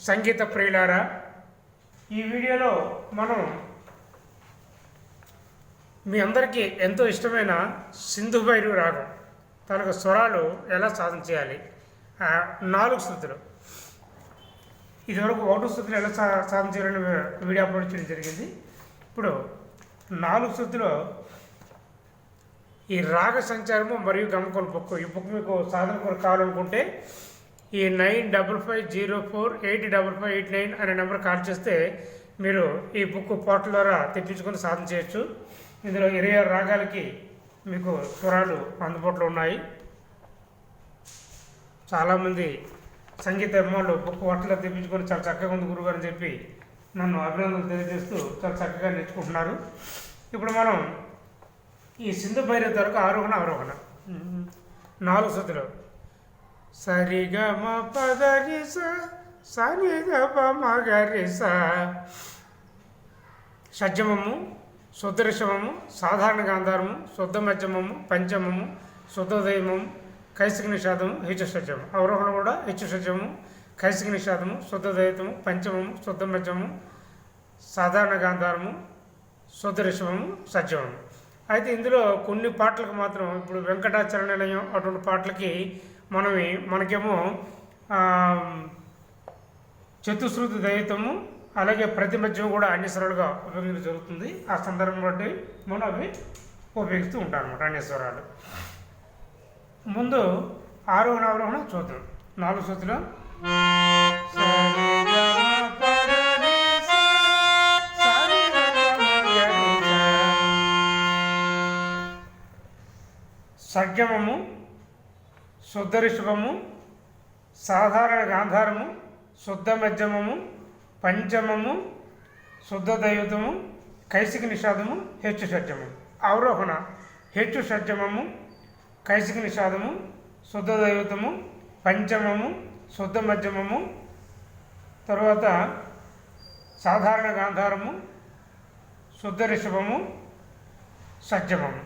సంగీత ప్రియులారా ఈ వీడియోలో మనం మీ అందరికీ ఎంతో ఇష్టమైన సింధు భైరు రాగం తనకు స్వరాలు ఎలా సాధన చేయాలి నాలుగు స్థుతులు ఇదివరకు ఒకటి స్థుతులు ఎలా సా సాధన చేయాలని వీడియో అప్లోడ్ చేయడం జరిగింది. ఇప్పుడు నాలుగు స్థుతులో ఈ రాగ సంచారము మరియు గమకం బుక్ ఈ బుక్ మీకు సాధన కొరకు కావాలనుకుంటే ఈ nine double five zero four eight double five eight nine అనే నెంబర్ కాల్ చేస్తే మీరు ఈ బుక్ పోర్టల్ ద్వారా తెప్పించుకొని సాధన చేయొచ్చు. ఇందులో ఇరవై ఆరు రాగాలకి మీకు స్వరాలు అందుబాటులో ఉన్నాయి. చాలామంది సంగీత అభిమానులు బుక్ వాటిలో తెప్పించుకొని చాలా చక్కగా ఉంది గురుగారు అని చెప్పి నన్ను అభినందనలు తెలియజేస్తూ చాలా చక్కగా నేర్చుకుంటున్నారు. ఇప్పుడు మనం ఈ సింధు భైరవ తరకు ఆరోహణ అవరోహణ నాలుగు సతులు సరిగమ మా పదరి సని మగరి షడ్జమము శుద్ధరిషమము సాధారణ గాంధారము శుద్ధ మధ్యమము పంచమము శుద్ధోదయమము కైసిక నిషాదము హెచ్చు సజ్జము అవరోహణ కూడా హెచ్చు సజ్జము కైసిక నిషాదము శుద్ధదైతము పంచమము శుద్ధ మధ్యమము సాధారణ గాంధారము శుద్ధరిషమము సజ్జమము. అయితే ఇందులో కొన్ని పాటలకు మాత్రం ఇప్పుడు వెంకటాచరణ నిలయం అటువంటి పాటలకి మనం మనకేమో చతుశ్రుతి దైవతము అలాగే ప్రతిమధ్యం కూడా అన్యస్వరాలుగా ఉపయోగించడం జరుగుతుంది ఆ సందర్భం బట్టి మనం అవి ఉపయోగిస్తూ ఉంటాం అనమాట అన్యస్వరాలు ముందు ఆరోహణ అవరోహణ చూద్దాం నాలుగు సూత్రులు సగమము శుద్ధ రిషభము సాధారణ గాంధారము శుద్ధ మధ్యమము పంచమము శుద్ధ దైవతము కైసిక నిషాదము హెచ్చు షడ్జము. అవరోహణ హెచ్చు షడ్జమము కైసిక నిషాదము శుద్ధ దైవతము పంచమము శుద్ధ మధ్యమము తరువాత సాధారణ గాంధారము శుద్ధ రిషభము సజ్జమము.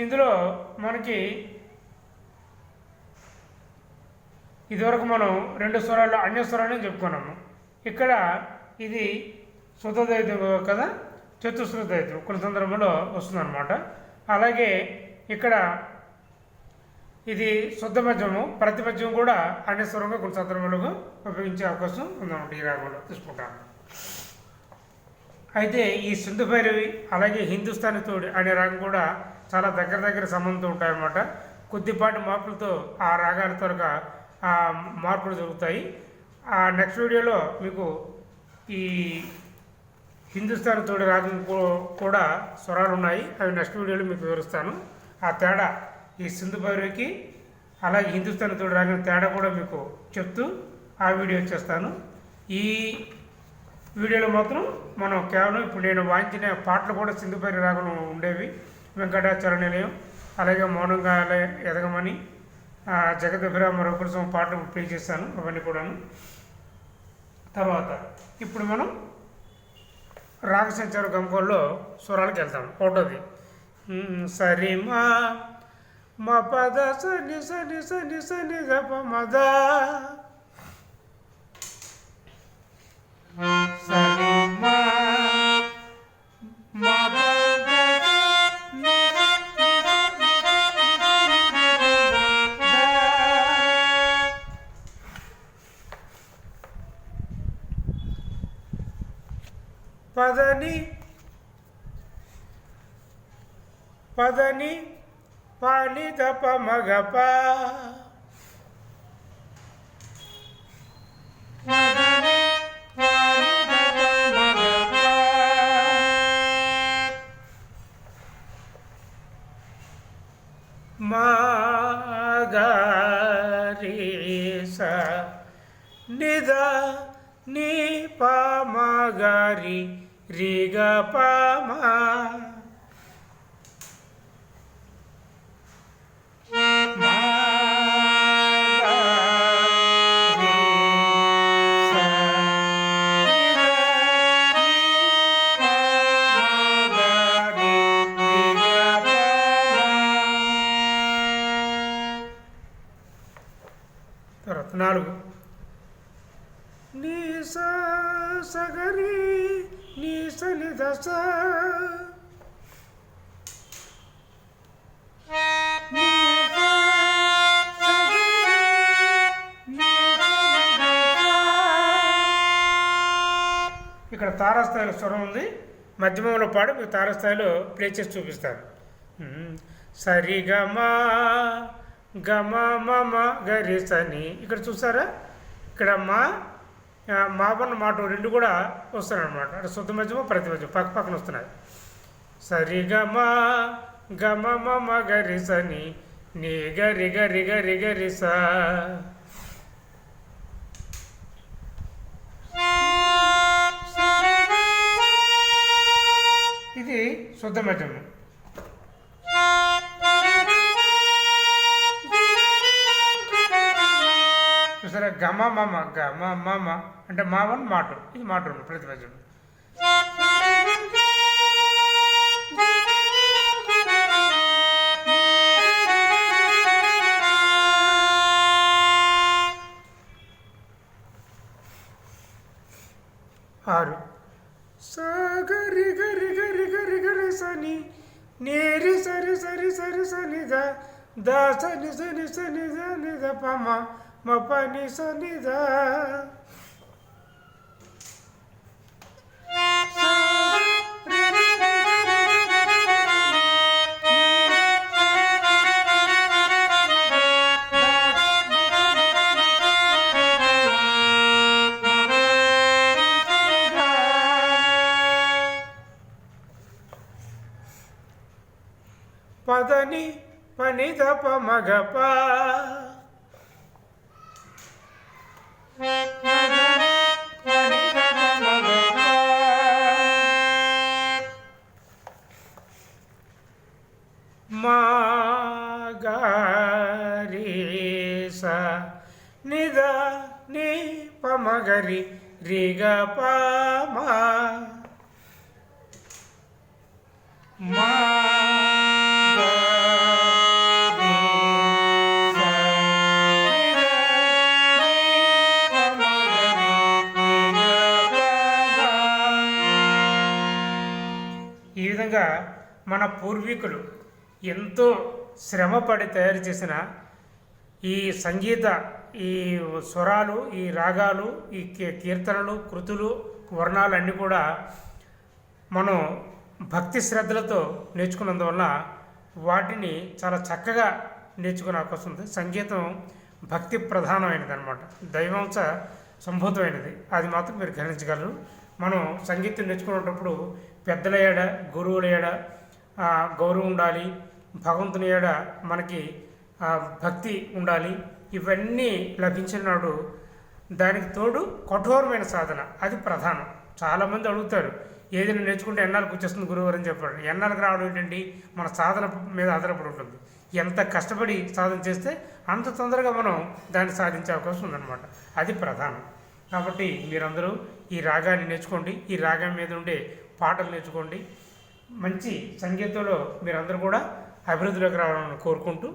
ఇందులో మనకి ఇదివరకు మనం రెండు స్వరాలు అన్య స్వరాలని చెప్పుకున్నాము. ఇక్కడ ఇది శుద్ధదైతం కదా? చతుశ్రుతైతం కొన్ని సందర్భంలో వస్తుందన్నమాట. అలాగే ఇక్కడ ఇది శుద్ధ మధ్యము ప్రతి మధ్యం కూడా అన్యస్వరంగా కొన్ని సందర్భాలుగా ఉపయోగించే అవకాశం ఉందన్నమాట ఈ రాగంలో. తీసుకుంటాను. అయితే ఈ సింధు భైరవి అలాగే హిందుస్థానీ తోడి అనే రాగం కూడా చాలా దగ్గర దగ్గర సంబంధం ఉంటాయన్నమాట. కొద్దిపాటి మార్పులతో ఆ రాగాల త్వరగా మార్పులు జరుగుతాయి. ఆ నెక్స్ట్ వీడియోలో మీకు ఈ హిందుస్థానీ తోడి రాగం కూ- కూడా స్వరాలు ఉన్నాయి. అవి నెక్స్ట్ వీడియోలో మీకు వివరిస్తాను. ఆ తేడా ఈ సింధు భైరవికి అలాగే హిందుస్థాన్ తోడి రాగం తేడా కూడా మీకు చెప్తూ ఆ వీడియో చేస్తాను. ఈ వీడియోలో మాత్రం మనం కేవలం ఇప్పుడు నేను వాయించిన పాటలు కూడా సింధుపైన రాగం ఉండేవి. వెంకటాచరణ నిలయం అలాగే మౌనంగా ఎదగమని జగదభిరామ కోసం పాటలు ప్లే చేశాను అవన్నీ కూడాను. తర్వాత ఇప్పుడు మనం రాగ సంచార గంగోల్లో స్వరాలకు వెళ్తాం ఒకటోది సరిమా మా మా పద సని సని సని సని గప మద. పదని పదని పాని తప మగప. పదని నిద ని పామగరి రిగ పామ తర్వాత నాలుగు. నీ సగరీ నీ సని దశ ఇక్కడ తారాస్థాయిలో స్వరం ఉంది. మధ్యమంలో పాడు మీకు తారాస్థాయిలో ప్లే చేసి చూపిస్తారు సరి గమ గమ మమ గరి సని. ఇక్కడ చూసారా? ఇక్కడ మా మాపన్న మా మాట రెండు కూడా వస్తున్నాయి అనమాట అంటే శుద్ధ మధ్యమో ప్రతి మధ్యమో పక్క పక్కన వస్తున్నాయి. సరి గమ గమ మమ గరి సని నీ గరి గరి గరి గరి సా. ఇది శుద్ధ మధ్యమం. చూసారా? గమ మమ గమ మమ అంటే మా వన్ మాటు ఇది మాట రెండు ప్రతిపద్యం ఆరు. సా గరి గరి గరి గరి సని నేరి సరి సరి సరి సని ద సని సని సని ద ద ప మ మ ప ని సని ద పదని పని దప మగ గరి రిగ మా. ఈ విధంగా మన పూర్వీకులు ఎంతో శ్రమపడి తయారు చేసిన ఈ సంగీత ఈ స్వరాలు ఈ రాగాలు ఈ కీర్తనలు కృతులు వర్ణాలు అన్నీ కూడా మనం భక్తి శ్రద్ధలతో నేర్చుకున్నందువల్ల వాటిని చాలా చక్కగా నేర్చుకునే అవకాశం ఉంది. సంగీతం భక్తి ప్రధానమైనది అనమాట దైవాంశ సంభూతమైనది. అది మాత్రం మీరు గ్రహించగలరు మనం సంగీతం నేర్చుకునేటప్పుడు పెద్దల ఏడ గురువుల ఏడ గౌరవం ఉండాలి. భగవంతుని ఏడ మనకి భక్తి ఉండాలి. ఇవన్నీ లభించినాడు. దానికి తోడు కఠోరమైన సాధన. అది ప్రధానం. చాలామంది అడుగుతారు ఏదైనా నేర్చుకుంటే ఎన్నాళ్ళకి వచ్చేస్తుంది గురువారు అని చెప్పాడు ఎన్నాళ్ళకి రావడం ఏంటండి? మన సాధన మీద ఆధారపడి ఉంటుంది. ఎంత కష్టపడి సాధన చేస్తే అంత తొందరగా మనం దాన్ని సాధించే అవకాశం ఉందన్నమాట. అది ప్రధానం. కాబట్టి మీరందరూ ఈ రాగాన్ని నేర్చుకోండి. ఈ రాగం మీద ఉండే పాటలు నేర్చుకోండి. మంచి సంగీతంలో మీరందరూ కూడా అభివృద్ధిలోకి రావాలని కోరుకుంటూ